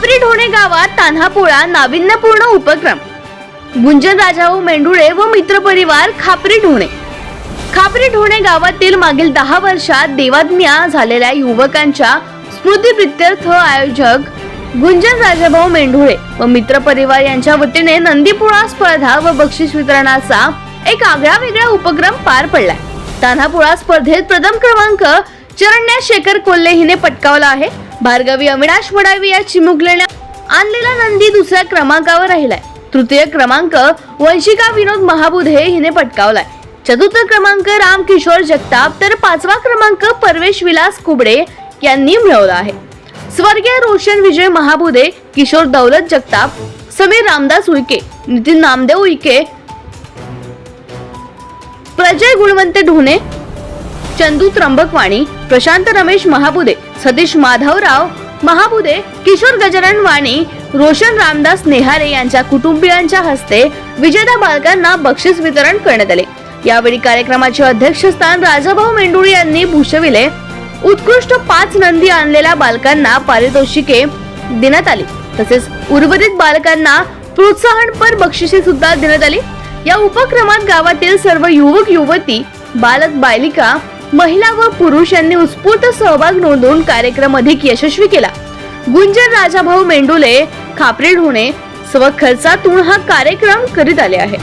खापरी ढोणे गावात तान्हापोळा नाविन्यपूर्ण उपक्रम. गुंजन राजाभाऊ मेंढुळे व मित्रपरिवार खापरी ढोणे. खापरी ढोणे गावातील मागील दहा वर्षात देवाज्ञा झालेल्या युवकांच्या स्मृतीप्रित्यर्थ आयोजक गुंजन राजाभाऊ मेंढुळे व मित्रपरिवार यांच्या वतीने नंदीपुळा स्पर्धा व बक्षीस वितरणाचा एक आगळा वेगळा उपक्रम पार पडलाय. तान्हापुळा स्पर्धेत प्रथम क्रमांक चरण्या शेखर कोल्हे हिने पटकावला आहे. भार्गवी अविनाश वडावी या चिमुकलेल्या आणलेला नंदी दुसऱ्या क्रमांकावर राहिलाय. तृतीय क्रमांक वंशिका विनोद महाबुधे हिने पटकावलाय. चतुर्थ क्रमांक रामकिशोर जगताप तर पाचवा क्रमांक परवेश विलास कुबडे यांनी मिळवला आहे. स्वर्गीय रोशन विजय महाबुधे किशोर दौलत जगताप समीर रामदास उईके नितीन नामदेव उईके प्रजय गुणवंत ढोणे चंदू त्र्यंबकवाणी प्रशांत रमेश महाबुधे सतीश माधवराव महाबुदे किशोर गजानन वाणी रोशन रामदास नेहारे यांच्या कुटुंबियांच्या हस्ते विजेत्या बालकांना बक्षीस वितरण करण्यात आले. यावेळी कार्यक्रमाचे अध्यक्षस्थान राजाभाऊ मेंडुळे यांनी भूषविले. उत्कृष्ट पाच नंदी आणलेल्या बालकांना पारितोषिके देण्यात आली. तसेच उर्वरित बालकांना प्रोत्साहनपर बक्षिसे सुद्धा देण्यात आली. या उपक्रमात गावातील सर्व युवक युवती बालक बालिका महिला व पुरुष यांनी उत्स्फूर्त सहभाग नोंदवून कार्यक्रम अधिक यशस्वी केला. गुंजर राजाभाऊ मेंडुले खापरी होणे स्वखर्चातून हा कार्यक्रम करीत आले आहे